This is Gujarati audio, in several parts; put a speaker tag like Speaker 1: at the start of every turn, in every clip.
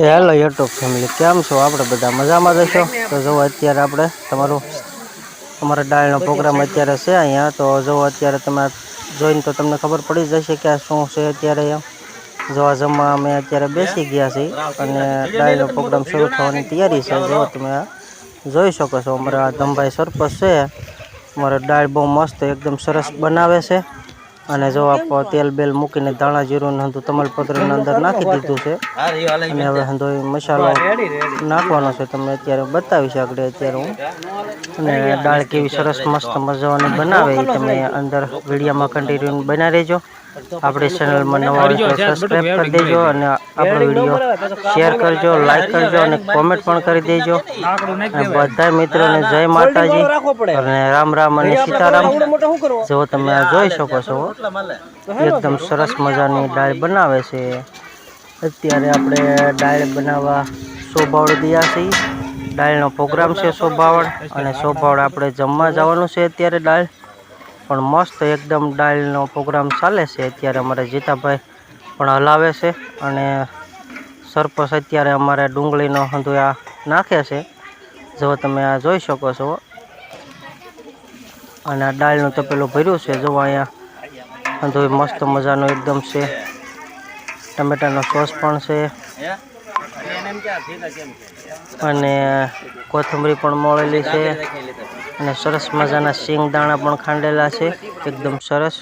Speaker 1: હેલો યુટ્યુબ ફેમિલી કેમ છો આપણે બધા? મજામાં જશો તો જો અત્યારે આપણે તમારું, અમારા ડાળનો પ્રોગ્રામ અત્યારે છે અહીંયા. તો જો અત્યારે તમે જોઈને તો તમને ખબર પડી જશે કે આ શું છે અત્યારે એમ. જોવા જમવા અમે અત્યારે બેસી ગયા છીએ અને ડાળનો પ્રોગ્રામ શરૂ થવાની તૈયારી છે. જો તમે જોઈ શકો છો, અમારા ધમભાઈ સરપંચ છે. અમારો દાળ બહુ મસ્ત, એકદમ સરસ બનાવે છે. અને જો આપ તેલ બેલ મૂકીને ધાણા જીરું ને તમાલપત્રની અંદર નાખી દીધું છે. અને હવે હંધો મસાલો નાખવાનો છે. તમને અત્યારે બતાવીશ આગળ અત્યારે હું. અને દાળ કેવી સરસ મસ્ત મજાની બનાવે તમે અંદર વિડીયામાં કન્ટિન્યુ બના રહેજો. આપણી ચેનલમાં નવા હોય તો સબસ્ક્રાઈબ કરી દેજો અને આપણો વીડિયો શેર કરજો લાઈક કરજો અને કોમેન્ટ પણ કરી દેજો. અને બધા મિત્રોને જય માતાજી અને રામ રામ અને સીતારામ. જો તમે આ જોઈ શકો છો. એકદમ સરસ મજાની દાળ બનાવે છે. અત્યારે આપણે દાળ બનાવવા સોભાવડ દયા છીએ. દાળનો પ્રોગ્રામ છે સોભાવડ અને સોભાવડ આપણે જમવા જવાનું છે અત્યારે દાળ પણ મસ્ત એકદમ ડાયલનો પ્રોગ્રામ ચાલે છે. અત્યારે અમારે જીતાભાઈ પણ હલાવે છે અને સરપસ અત્યારે અમારે ડુંગળીનો હંધુ આ નાખે છે. જો તમે આ જોઈ શકો છો. અને આ દાળનું તપેલું ભર્યું છે. જો અહીંયા હંધુ મસ્ત મજાનો એકદમ છે. ટમેટાનો સોસ પણ છે. અને કોથમરી પણ મળેલી છે. અને સરસ મજાના સિંગ દાણા પણ ખાંડેલા છે. એકદમ સરસ.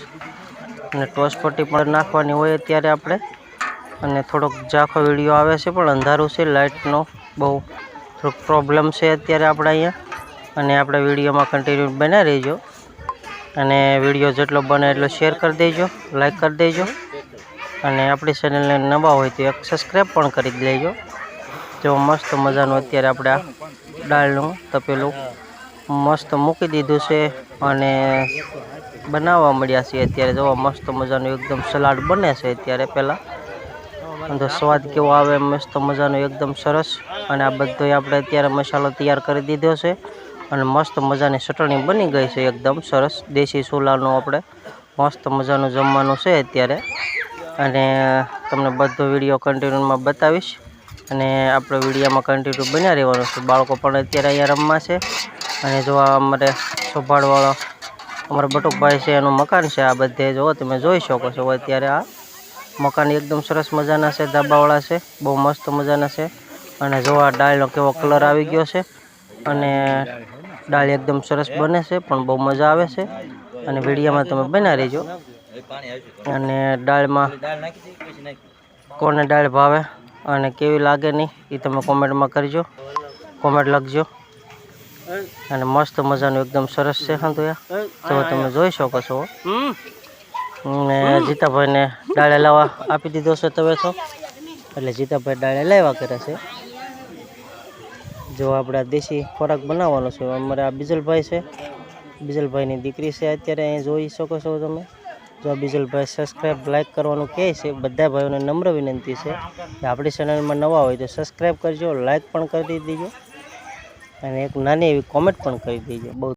Speaker 1: અને ટોસપટ્ટી પણ નાખવાની હોય અત્યારે આપણે. અને થોડોક ઝાંખો વીડિયો આવે છે પણ અંધારું છે, લાઇટનો બહુ થોડોક પ્રોબ્લેમ છે અત્યારે આપણે અહીંયા. અને આપણે વિડીયોમાં કન્ટિન્યુ બના રહીજો. અને વીડિયો જેટલો બને એટલો શેર કરી દેજો લાઇક કરી દેજો. અને આપણી ચેનલને નવા હોય તો એક સબસ્ક્રાઈબ પણ કરી લેજો. જો મસ્ત મજાનું અત્યારે આપણે આ દાળનું તપેલું મસ્ત મૂકી દીધું છે અને બનાવવા મળ્યા છીએ અત્યારે. જોવા, મસ્ત મજાનું એકદમ સલાડ બને છે અત્યારે પહેલાં. તો સ્વાદ કેવો આવે, મસ્ત મજાનો એકદમ સરસ. અને આ બધો આપણે અત્યારે મસાલો તૈયાર કરી દીધો છે. અને મસ્ત મજાની ચટણી બની ગઈ છે એકદમ સરસ. દેશી સોલાનું આપણે મસ્ત મજાનું જમવાનું છે અત્યારે. અને તમને બધો વીડિયો કન્ટિન્યુમાં બતાવીશ. અને આપણે વિડીયોમાં કન્ટિન્યુ બન્યા રહેવાનું છે. બાળકો પણ અત્યારે અહીંયા રમવા છે. અને જો આ અમારે સોભાડવાળો અમારા બટુકભાઈ છે, એનું મકાન છે આ બધે. જો તમે જોઈ શકો છો, અત્યારે આ મકાન એકદમ સરસ મજાના છે, ધાબાવાળા છે, બહુ મસ્ત મજાના છે. અને જો આ દાળનો કેવો કલર આવી ગયો છે, અને દાળ એકદમ સરસ બને છે, પણ બહુ મજા આવે છે. અને વિડીયામાં તમે બના રહેજો. અને દાળમાં કોને દાળ ભાવે અને કેવી લાગે નહીં, એ તમે કોમેન્ટમાં કરજો. કોમેન્ટ લખજો. અને મસ્ત મજાનું એકદમ સરસ છે હા તો તો તમે જોઈ શકો છો. ને જીતાભાઈને ડાળે લાવવા આપી દીધો છે તમે છો એટલે જીતાભાઈ ડાળે લાવ્યા કરે છે. જો આપણે આ દેશી ખોરાક બનાવવાનો છે. અમારે આ બીજલભાઈ છે. બીજલભાઈની દીકરી છે અત્યારે અહીં જોઈ શકો છો તમે. જો આ બીજલભાઈ સબસ્ક્રાઈબ લાઈક કરવાનું કહે છે. બધા ભાઈઓને નમ્ર વિનંતી છે. કે આપણી ચેનલમાં નવા હોય તો સબસ્ક્રાઈબ કરજો લાઈક પણ કરી દેજો. અને એક નાની એવી કોમેન્ટ પણ કરી દેજો. બહુ